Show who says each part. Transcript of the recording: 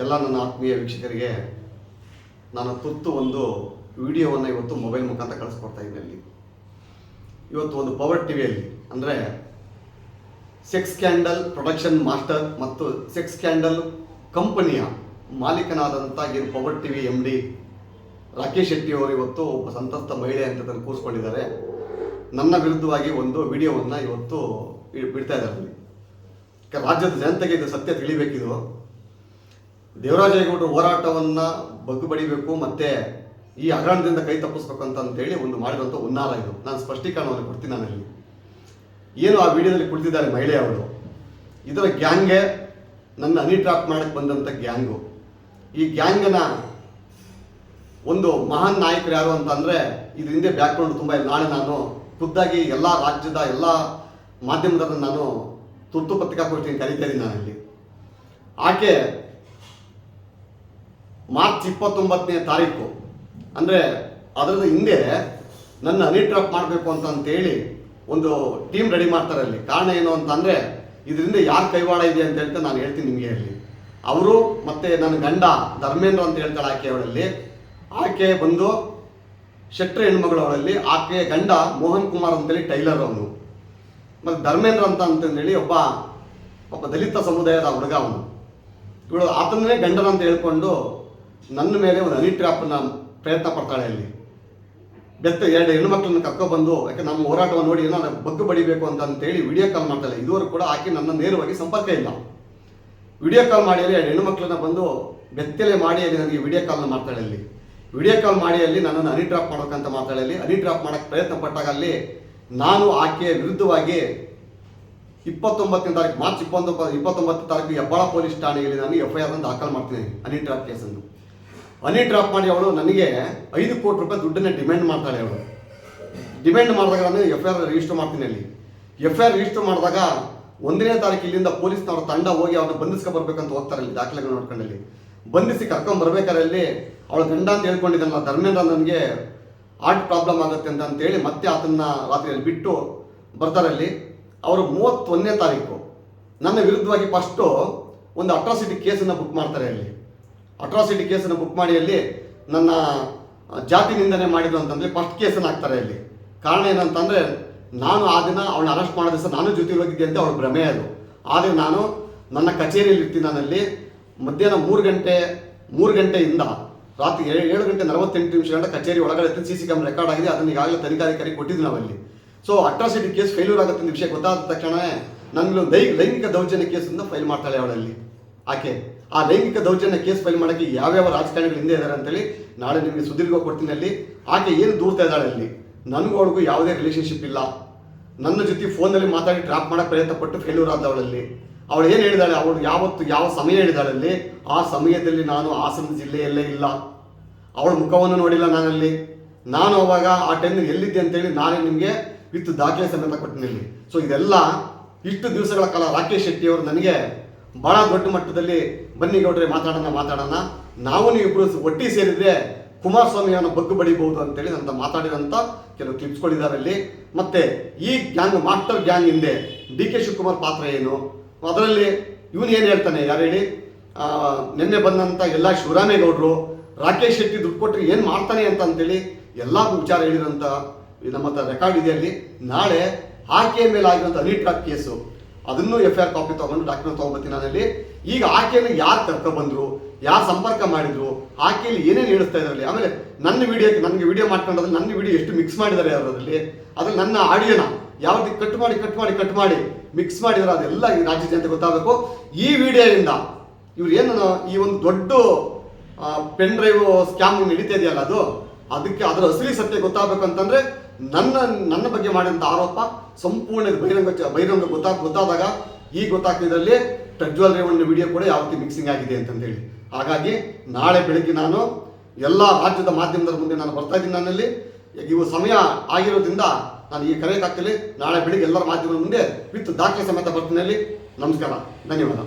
Speaker 1: ಎಲ್ಲ ನನ್ನ ಆತ್ಮೀಯ ವೀಕ್ಷಕರಿಗೆ ನಾನು ತುರ್ತು ಒಂದು ವಿಡಿಯೋವನ್ನು ಇವತ್ತು ಮೊಬೈಲ್ ಮುಖಾಂತರ ಕಳಿಸ್ಕೊಡ್ತಾ ಇದ್ದೀನಿ ಅಲ್ಲಿ. ಇವತ್ತು ಒಂದು ಪವರ್ ಟಿವಿಯಲ್ಲಿ ಅಂದರೆ ಸೆಕ್ಸ್ ಕ್ಯಾಂಡಲ್ ಪ್ರೊಡಕ್ಷನ್ ಮಾಸ್ಟರ್ ಮತ್ತು ಸೆಕ್ಸ್ ಕ್ಯಾಂಡಲ್ ಕಂಪನಿಯ ಮಾಲೀಕನಾದಂಥ ಏನು power T V M D Rakesh Shetty ಅವರು ಇವತ್ತು ಒಬ್ಬ ಸಂತಸ್ತ ಮಹಿಳೆ ಅಂತ ತಂದು ಕೂರಿಸ್ಕೊಂಡಿದ್ದಾರೆ. ನನ್ನ ವಿರುದ್ಧವಾಗಿ ಒಂದು ವಿಡಿಯೋವನ್ನು ಇವತ್ತು ಬಿಡ್ತಾ ಇದ್ದಾರೆ ಅಲ್ಲಿ. ರಾಜ್ಯದ ಜನತೆಗೆ ಇದು ಸತ್ಯ ತಿಳಿಬೇಕಿದು. ದೇವರಾಜೇಗೌಡರ ಹೋರಾಟವನ್ನು ಬಗ್ಗು ಬಡಿಬೇಕು ಮತ್ತೆ ಈ ಹಗರಣದಿಂದ ಕೈ ತಪ್ಪಿಸ್ಬೇಕು ಅಂತ ಅಂತೇಳಿ ಒಂದು ಮಾಡಿರುವಂಥ ಉನ್ನಾಲ ಇದು. ನಾನು ಸ್ಪಷ್ಟೀಕರಣವನ್ನು ಕೊಡ್ತೀನಿ ನಾನು ಇಲ್ಲಿ. ಏನು ಆ ವಿಡಿಯೋದಲ್ಲಿ ಕುಳಿತಿದ್ದಾರೆ ಮಹಿಳೆಯವರು? ಇದರ ಗ್ಯಾಂಗೆ ನನ್ನ ಹನಿ ಟ್ರಾಪ್ ಮಾಡಕ್ಕೆ ಬಂದಂಥ ಗ್ಯಾಂಗು. ಈ ಗ್ಯಾಂಗನ ಒಂದು ಮಹಾನ್ ನಾಯಕರು ಯಾರು ಅಂತಂದರೆ ಇದ್ರ ಹಿಂದೆ ಬ್ಯಾಕ್ಗ್ರೌಂಡ್ ತುಂಬ ಇದೆ. ನಾಳೆ ನಾನು ಖುದ್ದಾಗಿ ಎಲ್ಲ ರಾಜ್ಯದ ಎಲ್ಲ ಮಾಧ್ಯಮದನ್ನು ನಾನು ತುರ್ತು ಪತ್ರಿಕಾಗೋಷ್ಠಿಯನ್ನು ಕರೀತಾ ಇದ್ದೀನಿ ನಾನಲ್ಲಿ. ಆಕೆ ಮಾರ್ಚ್ ಇಪ್ಪತ್ತೊಂಬತ್ತನೇ ತಾರೀಕು. ಅಂದರೆ ಅದರದ ಹಿಂದೆ ನನ್ನ ಹನಿ ಟ್ರಾಪ್ ಮಾಡಬೇಕು ಅಂತ ಅಂತೇಳಿ ಒಂದು ಟೀಮ್ ರೆಡಿ ಮಾಡ್ತಾರೆ ಅಲ್ಲಿ. ಕಾರಣ ಏನು ಅಂತಂದರೆ, ಇದರಿಂದ ಯಾರು ಕೈವಾಡ ಇದೆ ಅಂತ ಹೇಳ್ತಾ ನಾನು ಹೇಳ್ತೀನಿ ನಿಮಗೆ ಅಲ್ಲಿ ಅವರು ಮತ್ತು ನನ್ನ ಗಂಡ ಧರ್ಮೇಂದ್ರ ಅಂತ ಹೇಳ್ತಾಳೆ ಆಕೆ ಅವಳಲ್ಲಿ. ಆಕೆ ಬಂದು ಶೆಟ್ರ ಹೆಣ್ಮಗಳು ಅವಳಲ್ಲಿ, ಆಕೆ ಗಂಡ ಮೋಹನ್ ಕುಮಾರ್ ಅಂತೇಳಿ ಟೈಲರ್ ಅವನು. ಮತ್ತು ಧರ್ಮೇಂದ್ರ ಅಂತ ಅಂತಂದೇಳಿ ಒಬ್ಬ ಒಬ್ಬ ದಲಿತ ಸಮುದಾಯದ ಹುಡುಗ ಅವನು. ಇವಳು ಆತನೇ ಗಂಡನಂತ ಹೇಳ್ಕೊಂಡು ನನ್ನ ಮೇಲೆ ಒಂದು ಹನಿ ಟ್ರ್ಯಾಪನ್ನು ಪ್ರಯತ್ನ ಪಡ್ತಾಳೆ ಅಲ್ಲಿ. ಬೆತ್ತ ಎರಡು ಹೆಣ್ಮಕ್ಳನ್ನ ಕರ್ಕೊ ಬಂದು, ಯಾಕೆ ನಮ್ಮ ಹೋರಾಟವನ್ನು ನೋಡಿ ಏನೋ ಬಗ್ಗು ಬಡಿಬೇಕು ಅಂತ ಅಂತೇಳಿ ವಿಡಿಯೋ ಕಾಲ್ ಮಾಡ್ತಾಳೆ. ಇದುವರೆಗೂ ಕೂಡ ಆಕೆ ನನ್ನ ನೇರವಾಗಿ ಸಂಪರ್ಕ ಇಲ್ಲ. ವಿಡಿಯೋ ಕಾಲ್ ಮಾಡಿ ಅಲ್ಲಿ ಎರಡು ಹೆಣ್ಣುಮಕ್ಳನ್ನ ಬಂದು ಬೆತ್ತಲೆ ಮಾಡಿ ಅಲ್ಲಿ ನನಗೆ ವಿಡಿಯೋ ಕಾಲ್ನ ಮಾಡ್ತಾಳೆ ಅಲ್ಲಿ. ವಿಡಿಯೋ ಕಾಲ್ ಮಾಡಿ ಅಲ್ಲಿ ನನ್ನನ್ನು ಹನಿ ಡ್ರಾಪ್ ಮಾಡೋಕ್ಕಂತ ಮಾಡ್ತಾಳೆ ಅಲ್ಲಿ. ಹನಿ ಡ್ರಾಪ್ ಮಾಡೋಕ್ಕೆ ಪ್ರಯತ್ನ ಪಟ್ಟಾಗ ಅಲ್ಲಿ ನಾನು ಆಕೆಯ ವಿರುದ್ಧವಾಗಿ ಇಪ್ಪತ್ತೊಂಬತ್ತನೇ ತಾರೀಕು, ಮಾರ್ಚ್ ಇಪ್ಪತ್ತೊಂಬತ್ತು, ಇಪ್ಪತ್ತೊಂಬತ್ತನೇ ತಾರೀಕು ಹೆಬ್ಬಾಳ ಪೊಲೀಸ್ ಠಾಣೆಯಲ್ಲಿ ನಾನು ಎಫ್ ಐ ಆರ್ ದಾಖಲು ಮಾಡ್ತೀನಿ ಹನಿ ಡ್ರಾಪ್ ಕೇಸನ್ನು. ಹನಿ ಡ್ರಾಪ್ ಮಾಡಿ ಅವಳು ನನಗೆ ಐದು ಕೋಟಿ ರೂಪಾಯಿ ದುಡ್ಡನ್ನ ಡಿಮ್ಯಾಂಡ್ ಮಾಡ್ತಾಳೆ ಅವಳು. ಡಿಮ್ಯಾಂಡ್ ಮಾಡಿದಾಗ ನಾನು ಎಫ್ ಐ ಆರ್ ರಿಜಿಸ್ಟರ್ ಮಾಡ್ತೀನಿ ಅಲ್ಲಿ. ಎಫ್ ಐ ಆರ್ ರಿಜಿಸ್ಟರ್ ಮಾಡಿದಾಗ ಒಂದನೇ ತಾರೀಕು ಇಲ್ಲಿಂದ ಪೊಲೀಸ್ನವ್ರ ತಂಡ ಹೋಗಿ ಅವ್ರನ್ನ ಬಂಧಿಸ್ಕೊ ಬರ್ಬೇಕಂತ ಹೋಗ್ತಾರೆ ಅಲ್ಲಿ ದಾಖಲೆಗಳು ನೋಡ್ಕೊಂಡಲ್ಲಿ ಬಂಧಿಸಿ ಕರ್ಕೊಂಡ್ ಬರ್ಬೇಕಾರಲ್ಲಿ ಅವಳ ಗಂಡ ಅಂತ ಹೇಳ್ಕೊಂಡಿದ್ದಲ್ಲ ಧರ್ಮೇಂದ್ರ ನನಗೆ ಹಾರ್ಟ್ ಪ್ರಾಬ್ಲಮ್ ಆಗುತ್ತೆ ಅಂತ ಅಂತೇಳಿ ಮತ್ತೆ ಆತನ್ನ ರಾತ್ರಿಯಲ್ಲಿ ಬಿಟ್ಟು ಬರ್ತಾರಲ್ಲಿ ಅವರು ಮೂವತ್ತೊಂದನೇ ತಾರೀಕು. ನನ್ನ ವಿರುದ್ಧವಾಗಿ ಫಸ್ಟು ಒಂದು ಅಟ್ರಾಸಿಟಿ ಕೇಸನ್ನು ಬುಕ್ ಮಾಡ್ತಾರೆ ಅಲ್ಲಿ. ಅಟ್ರಾಸಿಟಿ ಕೇಸನ್ನು ಬುಕ್ ಮಾಡಿ ಅಲ್ಲಿ ನನ್ನ ಜಾತಿ ನಿಂದನೆ ಮಾಡಿದ್ರು ಅಂತಂದರೆ ಫಸ್ಟ್ ಕೇಸನ್ನು ಹಾಕ್ತಾರೆ ಇಲ್ಲಿ. ಕಾರಣ ಏನಂತಂದರೆ ನಾನು ಆ ದಿನ ಅವಳನ್ನ ಅರೆಸ್ಟ್ ಮಾಡೋ ದಿವಸ ನಾನು ಜೊತೆ ಹೋಗಿದ್ದೆ ಅಂತ ಅವಳ ಭ್ರಮೆ ಅದು. ಆದರೆ ನಾನು ನನ್ನ ಕಚೇರಿಯಲ್ಲಿ ಇರ್ತೀನಿ ನಾನಲ್ಲಿ ಮಧ್ಯಾಹ್ನ ಮೂರು ಗಂಟೆ, ಮೂರು ಗಂಟೆಯಿಂದ ರಾತ್ರಿ ಏಳು ಏಳು ಗಂಟೆ ನಲವತ್ತೆಂಟು ನಿಮಿಷ ಗಂಟೆ ಕಚೇರಿ ಒಳಗಡೆ ಸಿ ಸಿ ಕ್ಯಾಮ್ ರೆಕಾರ್ಡ್ ಆಗಿದೆ, ಅದನ್ನು ಈಗಾಗಲೇ ತನಿಖಾಧಿಕಾರಿ ಕೊಟ್ಟಿದ್ದು ನಾವಲ್ಲಿ. ಸೊ ಅಟ್ರಾಸಿಟಿ ಕೇಸ್ ಫೇಲ್ಯೂರ್ ಆಗುತ್ತೆ ವಿಷಯ ಗೊತ್ತಾದ ತಕ್ಷಣ ನನಗೆ ಲೈಂಗಿಕ ದೌರ್ಜನ್ಯ ಕೇಸಿಂದ ಫೈಲ್ ಮಾಡ್ತಾಳೆ ಅವಳಲ್ಲಿ. ಆಕೆ, ಆ ಲೈಂಗಿಕ ದೌರ್ಜನ್ಯ ಕೇಸ್ ಫೈಲ್ ಮಾಡೋಕ್ಕೆ ಯಾವ್ಯಾವ ರಾಜಕಾರಣಿಗಳು ಹಿಂದೆ ಇದ್ದಾರೆ ಅಂತೇಳಿ ನಾಳೆ ನಿಮಗೆ ಸುದೀರ್ಘ ಕೊಡ್ತೀನಿ ಅಲ್ಲಿ ಆಕೆ ಏನು ದೂರ್ತಾ ಇದ್ದಾಳೆ ಅಲ್ಲಿ? ನನಗೂ ಅವಳಿಗೂ ಯಾವುದೇ ರಿಲೇಷನ್ಶಿಪ್ ಇಲ್ಲ. ನನ್ನ ಜೊತೆ ಫೋನಲ್ಲಿ ಮಾತಾಡಿ ಟ್ರಾಪ್ ಮಾಡಕ್ಕೆ ಪ್ರಯತ್ನ ಪಟ್ಟು ಫೇಲ್ಯೂರ್ ಆದವಳಲ್ಲಿ. ಅವಳು ಏನು ಹೇಳಿದಾಳೆ? ಅವಳು ಯಾವತ್ತು ಯಾವ ಸಮಯ ಹೇಳಿದಾಳಲ್ಲಿ ಆ ಸಮಯದಲ್ಲಿ ನಾನು ಹಾಸನ ಜಿಲ್ಲೆಯಲ್ಲೇ ಇಲ್ಲ. ಅವಳ ಮುಖವನ್ನು ನೋಡಿಲ್ಲ ನಾನಲ್ಲಿ. ನಾನು ಅವಾಗ ಆ ಟೈಮ್ ಎಲ್ಲಿದ್ದೆ ಅಂತೇಳಿ ನಾನೇ ನಿಮಗೆ ವಿತ್ ದಾಖಲೆ ಸಮೇತ ಕೊಟ್ಟಿನಲ್ಲಿ. ಸೊ ಇದೆಲ್ಲ ಇಷ್ಟು ದಿವಸಗಳ ಕಾಲ ರಾಕೇಶ್ ಶೆಟ್ಟಿಯವರು ನನಗೆ ಬಹಳ ದೊಡ್ಡ ಮಟ್ಟದಲ್ಲಿ ಬನ್ನಿ ಗೌಡ್ರೆ, ಮಾತಾಡೋಣ ಮಾತಾಡೋಣ. ನಾವು ನೀವು ಒಟ್ಟಿ ಸೇರಿದ್ರೆ ಕುಮಾರಸ್ವಾಮಿಯನ್ನು ಬಗ್ಗು ಬಡಿಬಹುದು ಅಂತೇಳಿ ಅಂತ ಮಾತಾಡಿದಂಥ ಕೆಲವು ಕ್ಲಿಪ್ಸ್ಗಳಿದ್ದಾರೆ ಅಲ್ಲಿ. ಮತ್ತೆ ಈ ಗ್ಯಾಂಗ್ ಮಾಸ್ಟರ್ ಗ್ಯಾಂಗ್ ಹಿಂದೆ ಡಿ ಕೆ ಶಿವಕುಮಾರ್ ಪಾತ್ರ ಏನು? ಅದರಲ್ಲಿ ಇವನು ಏನು ಹೇಳ್ತಾನೆ, ಯಾರು ಹೇಳಿ? ನಿನ್ನೆ ಬಂದಂಥ ಎಲ್ಲ ಶಿವರಾಮೇಗೌಡರು ರಾಕೇಶ್ ಶೆಟ್ಟಿ ದುಡ್ಡು ಕೊಟ್ಟರೆ ಏನು ಮಾಡ್ತಾನೆ ಅಂತ ಅಂತೇಳಿ ಎಲ್ಲ ವಿಚಾರ ಹೇಳಿರೋಂಥ ನಮ್ಮ ಹತ್ರ ರೆಕಾರ್ಡ್ ಇದೆ ಅಲ್ಲಿ. ನಾಳೆ ಆಕೆಯ ಮೇಲೆ ಆಗಿರುವಂಥ ರೀಟ್ರಾಕ್ ಕೇಸು. ಅದನ್ನು ಎಫ್ ಆರ್ ಕಾಪಿ ತಗೊಂಡು ಡಾಕ್ಯುಮೆಂಟ್ ತಗೊಂಡ್ಬರ್ತೀನಿ ನಾನಲ್ಲಿ ಈಗ ಆಕೆಯನ್ನು ಯಾರು ಕರ್ಕೊಬಂದ್ರು ಯಾರು ಸಂಪರ್ಕ ಮಾಡಿದ್ರು, ಆಕೆಯಲ್ಲಿ ಏನೇನು ಹೇಳಿಸ್ತಾ ಇದ್ರಲ್ಲಿ ಆಮೇಲೆ ನನ್ನ ವಿಡಿಯೋಕ್ಕೆ ನನಗೆ ವಿಡಿಯೋ ಮಾಡ್ಕೊಂಡ್ರೆ ನನ್ನ ವಿಡಿಯೋ ಎಷ್ಟು ಮಿಕ್ಸ್ ಮಾಡಿದ್ದಾರೆ ಅದರಲ್ಲಿ ಅದು ನನ್ನ ಆಡಿಯೋನ ಯಾವ ಕಟ್ ಮಾಡಿ ಕಟ್ ಮಾಡಿ ಕಟ್ ಮಾಡಿ ಮಿಕ್ಸ್ ಮಾಡಿದ್ರೆ ಅದೆಲ್ಲ ಈ ರಾಜ್ಯ ಜನತೆ ಗೊತ್ತಾಗಬೇಕು. ಈ ವಿಡಿಯೋದಿಂದ ಇವ್ರು ಏನು ಈ ಒಂದು ದೊಡ್ಡ ಪೆನ್ ಡ್ರೈವ್ ಸ್ಕ್ಯಾಮ್ ನಡೀತಾ ಇದೆಯಲ್ಲ ಅದು, ಅದಕ್ಕೆ ಅದರ ಅಸಲಿ ಸತ್ಯ ಗೊತ್ತಾಗಬೇಕು ಅಂತಂದ್ರೆ ನನ್ನ ನನ್ನ ಬಗ್ಗೆ ಮಾಡಿದಂಥ ಆರೋಪ ಸಂಪೂರ್ಣ ಬಹಿರಂಗ ಬಹಿರಂಗ ಗೊತ್ತಾ, ಗೊತ್ತಾದಾಗ ಈ ಗೊತ್ತಾಗ್ತಿದ್ದಲ್ಲಿ ಪ್ರಜ್ವಲ್ ರೇವಣ್ಣ ವಿಡಿಯೋ ಕೂಡ ಯಾವ ರೀತಿ ಮಿಕ್ಸಿಂಗ್ ಆಗಿದೆ ಅಂತಂದೇಳಿ. ಹಾಗಾಗಿ ನಾಳೆ ಬೆಳಗ್ಗೆ ನಾನು ಎಲ್ಲ ರಾಜ್ಯದ ಮಾಧ್ಯಮದ ಮುಂದೆ ನಾನು ಬರ್ತಾ ಇದ್ದೀನಿ ನನ್ನಲ್ಲಿ. ಇವು ಸಮಯ ಆಗಿರೋದ್ರಿಂದ ನಾನು ಈ ಕರೆಯಕ್ಕಾಗ್ತಿಲ್ಲ ನಾಳೆ ಬೆಳಿಗ್ಗೆ ಎಲ್ಲರ ಮಾಧ್ಯಮದ ಮುಂದೆ ವಿತ್ ದಾಖಲೆ ಸಮೇತ ಬರ್ತೀನಿ ನಮಸ್ಕಾರ. ಧನ್ಯವಾದ.